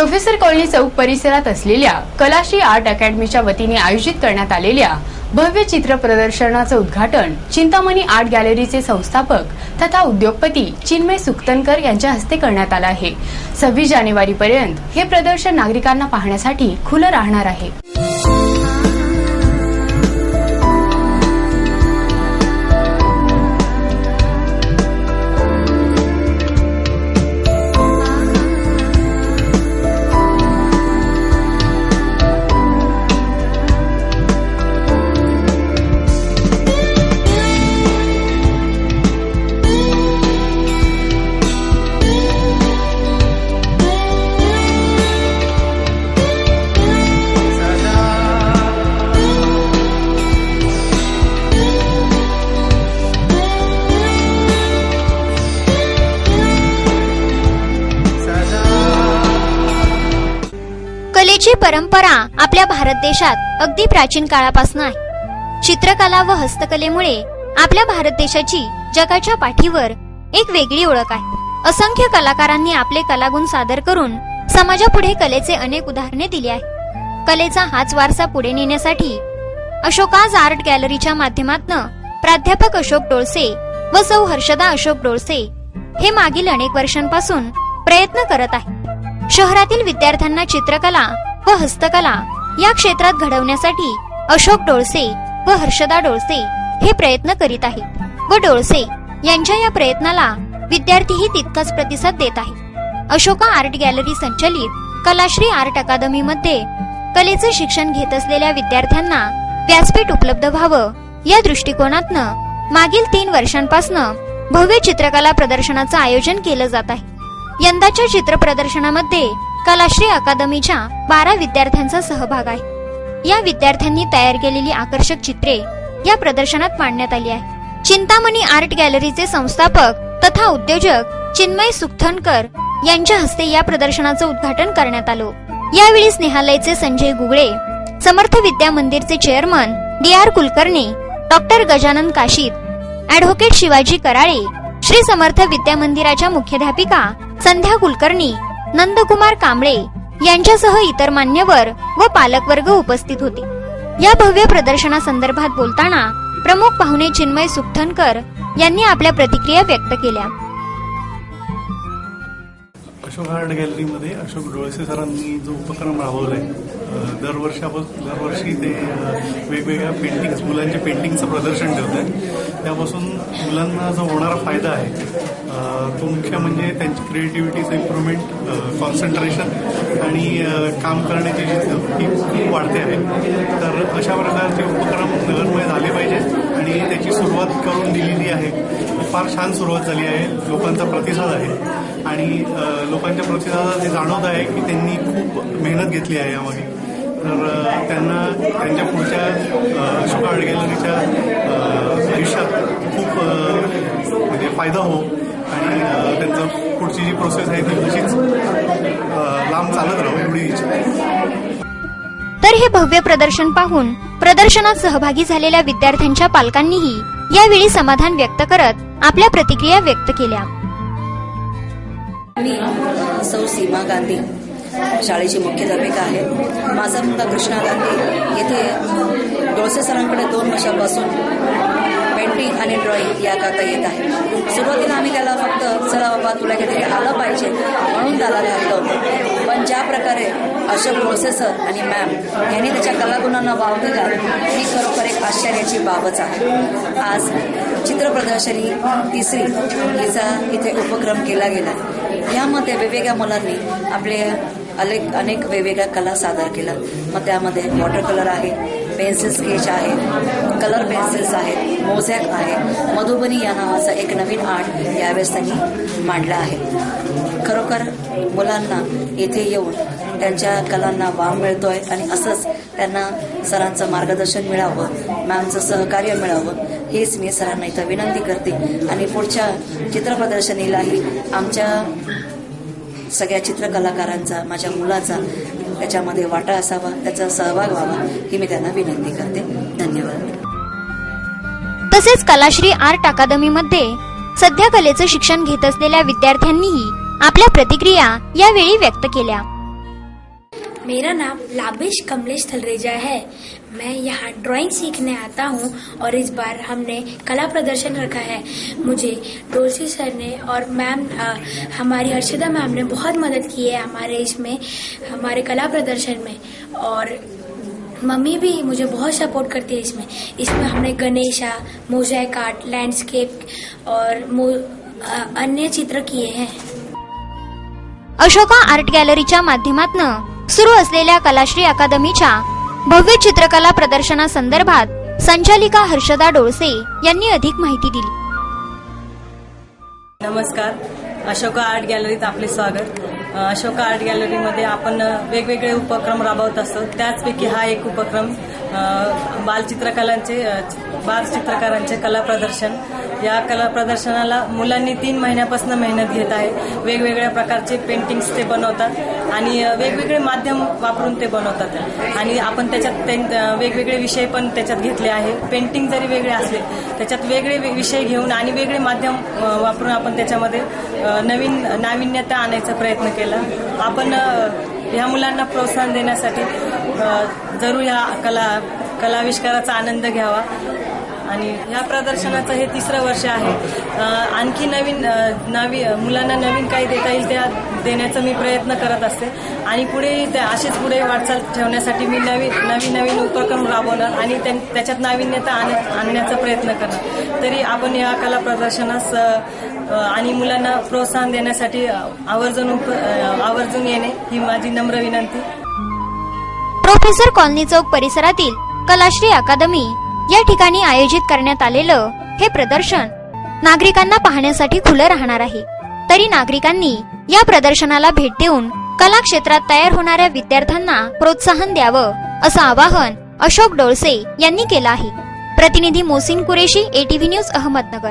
Professor colony चौक परिसरात असलेल्या Kalashree art अकॅडमीच्या वतीने आयोजित करण्यात आलेल्या भव्य चित्र प्रदर्शनाचं उद्घाटन चिंतामणी आर्ट गॅलरीचे संस्थापक तथा उद्योगपती चिन्मय सुक्तनकर यांच्या हस्ते करण्यात आलं आहे. सव्वीस जानेवारी पर्यंत हे प्रदर्शन नागरिकांना पाहण्यासाठी खुलं राहणार आहे. ही परंपरा आपल्या भारत देशात अगदी प्राचीन काळापासून आहे. चित्रकला व हस्तकलेमुळे आपल्या भारत देशाची जगाच्या पाठीवर एक वेगळी ओळख आहे. असंख्य कलाकारांनी आपले कलागुण सादर करून समाजापुढे कलेचे अनेक उदाहरणे दिली आहेत. कलेचा हाच वारसा पुढे नेण्यासाठी अशोकाज आर्ट गॅलरीच्या माध्यमातून प्राध्यापक अशोक डोळसे व सौ हर्षदा अशोक डोळसे हे मागील अनेक वर्षांपासून प्रयत्न करत आहे शहरातील विद्यार्थ्यांना चित्रकला व हस्तकला या क्षेत्रात घडवण्यासाठी अशोक डोळसे व हर्षदा डोळसे हे प्रयत्न करीत आहेत. व डोळसे यांच्या या प्रयत्नाला विद्यार्थीही तितकाच प्रतिसाद देत आहे अशोका आर्ट गॅलरी संचलित कलाश्री आर्ट अकादमी मध्ये कलेचे शिक्षण घेत असलेल्या विद्यार्थ्यांना व्यासपीठ उपलब्ध व्हावं या दृष्टिकोनातनं मागील तीन वर्षांपासून भव्य चित्रकला प्रदर्शनाचं आयोजन केलं जात आहे. यंदाच्या चित्र प्रदर्शनामध्ये कलाश्री अकादमीच्या बारा विद्यार्थ्यांचा सहभाग आहे. या विद्यार्थ्यांनी तयार केलेली आकर्षक चित्रे या प्रदर्शनात मांडण्यात आली आहे. चिंतामणी आर्ट गॅलरीचे संस्थापक तथा उद्योजक चिन्मय सुखथनकर यांच्या हस्ते या प्रदर्शनाचं उद्घाटन करण्यात आलं. यावेळी स्नेहालयचे Sanjay Gugale Samarth Vidya मंदिरचे chairman D R Kulkarni doctor Gajanan Kashid advocate Shivaji Karale Shri Samarth Vidya मंदिराच्या मुख्याध्यापिका संध्या कुलकर्णी नंदकुमार कांबळे यांच्यासह इतर मान्यवर व पालकवर्ग उपस्थित होते. या भव्य प्रदर्शनासंदर्भात बोलताना प्रमुख पाहुणे चिन्मय सुखथनकर यांनी आपल्या प्रतिक्रिया व्यक्त केल्या. अशोक आर्ट गॅलरीमध्ये अशोक डोळसे सरांनी जो उपक्रम राबवला आहे दरवर्षापासून दरवर्षी ते वेगवेगळ्या पेंटिंग्स मुलांचे पेंटिंगचं प्रदर्शन ठेवत आहे त्यापासून मुलांना जो होणारा फायदा आहे तो मुख्य म्हणजे त्यांची क्रिएटिव्हिटीचं इम्प्रुव्हमेंट कॉन्सन्ट्रेशन आणि काम करण्याची जी खूप वाढते आहे. तर अशा प्रकारचे उपक्रम नगरमध्ये झाले पाहिजेत आणि त्याची सुरुवात करून दिलेली आहे. फार छान सुरुवात झाली आहे. लोकांचा प्रतिसाद आहे. आणि लोकांच्या प्रतिसादात हे जाणवत आहे की त्यांनी खूप मेहनत घेतली आहे यामागे. तर त्यांना त्यांच्या पुढच्या अ, अशोक आर्ट गॅलरीच्या आयुष्यात खूप म्हणजे फायदा हो. आणि त्यांचं पुढची जी प्रोसेस आहे ती तशीच लांब चालत राहो एवढी इच्छा तर हे भव्य प्रदर्शन पाहून प्रदर्शनात सहभागी झालेल्या विद्यार्थ्यांच्या पालकांनीही यावेळी समाधान व्यक्त करत आपल्या प्रतिक्रिया व्यक्त केल्या. मी सौ सीमा गांधी. शाळेची मुख्याध्यापिका आहे माझा मुलगा कृष्णा गांधी. येथे डोळसे सरांकडे दोन वर्षापासून पेंटिंग आणि ड्रॉइंग या करता येत आहे. सुरुवातीला आम्ही त्याला फक्त चला बाबा तुला काहीतरी आलं पाहिजे म्हणून त्याला घातलं होतं. पण ज्या प्रकारे अशोक डोळसे सर आणि मॅम यांनी त्याच्या कलागुणांना वाव दिला ही खरोखर एक आश्चर्याची बाबच आहे. आज चित्र प्रदर्शनी तिसरी हिचा इथे उपक्रम केला गेला यामध्ये वेगवेगळ्या मुलांनी आपले अनेक अनेक वेगवेगळ्या कला सादर केल्या मग त्यामध्ये वॉटर कलर आहे पेन्सिल स्केच आहे कलर पेन्सिल्स आहेत मोझॅक आहे. मधुबनी या नावाचा एक नवीन आर्ट यावेळेस त्यांनी मांडला आहे. खरोखर मुलांना इथे येऊन त्यांच्या कलांना वाव मिळतोय आणि असंच त्यांना सरांचं मार्गदर्शन मिळावं मॅमचं सहकार्य मिळावं हेच मी सरांना इथं विनंती करते. आणि पुढच्या चित्रप्रदर्शनीलाही आमच्या सगळ्या चित्रकलाकारांचा माझ्या मुलाचा त्याच्यामध्ये वाटा असावा त्याचा सहभाग व्हावा ही मी त्यांना विनंती करते. धन्यवाद. तसेच कलाश्री आर्ट अकादमीमध्ये सध्या कलेचं शिक्षण घेत असलेल्या विद्यार्थ्यांनीही आपल्या प्रतिक्रिया यावेळी व्यक्त केल्या. मेरा नाम लाभिश कमलेश थलरेजा है। मैं यहाँ ड्राइंग सीखने आता हूँ और इस बार हमने कला प्रदर्शन रखा है। मुझे डोलसी सर ने और मैम हमारी हर्षदा मैम ने बहुत मदद की है हमारे इसमें, हमारे कला प्रदर्शन में। और मम्मी भी मुझे बहुत सपोर्ट करती है इसमें। इसमें हमने गणेशा मोजाइक आर्ट लैंडस्केप और अन्य चित्र किए हैं। अशोका आर्ट गॅलरीच्या माध्यमातून सुरू असलेल्या कलाश्री अकादमीच्या भव्य चित्रकला प्रदर्शनासंदर्भात संचालिका हर्षदा डोळसे यांनी अधिक माहिती दिली. नमस्कार. अशोका आर्ट गॅलरीत आपले स्वागत. अशोका आर्ट गॅलरीमध्ये आपण वेगवेगळे उपक्रम राबवत असतो. त्याचपैकी हा एक उपक्रम बालचित्रकलांचे बाल चित्रकारांचे कला प्रदर्शन. या कला प्रदर्शनाला मुलांनी तीन महिन्यापासून मेहनत घेत आहे. वेगवेगळ्या प्रकारचे पेंटिंग्स ते बनवतात आणि वेगवेगळे माध्यम वापरून ते बनवतात. आणि आपण त्याच्यात वेगवेगळे विषय पण त्याच्यात घेतले आहे. पेंटिंग जरी वेगळे असले त्याच्यात वेगळे वे- विषय घेऊन आणि वेगळे माध्यम वापरून आपण त्याच्यामध्ये नवीन नाविन्यता आणायचा प्रयत्न केला. केला. आपण ह्या मुलांना प्रोत्साहन देण्यासाठी जरूर ह्या कला कलाविष्काराचा आनंद घ्यावा. आणि ह्या प्रदर्शनाचं हे तिसरं वर्ष आहे. आणखी नवीन नवी मुलांना नवीन काही देता येईल त्या देण्याचा मी प्रयत्न करत असते. आणि पुढे त्या अशीच पुढे वाटचाल ठेवण्यासाठी मी नवीन नवीन नवीन उपक्रम राबवणार आणि त्याच्यात नाविन्यता आण- आणण्याचा प्रयत्न करणार. तरी आपण या कला प्रदर्शनास आणि मुलांना प्रोत्साहन देण्यासाठी आवर्जून आवर्जून येणे ही माझी नम्र विनंती. प्रोफेसर कॉलनी चौक परिसरातील कलाश्री अकादमी या ठिकाणी आयोजित करण्यात आलेलं हे प्रदर्शन नागरिकांना पाहण्यासाठी खुलं राहणार आहे. तरी नागरिकांनी या प्रदर्शनाला भेट देऊन कला क्षेत्रात तयार होणाऱ्या विद्यार्थ्यांना प्रोत्साहन द्यावं असं आवाहन अशोक डोळसे यांनी केलं आहे. प्रतिनिधी मोसिन कुरेशी एटीव्ही न्यूज अहमदनगर.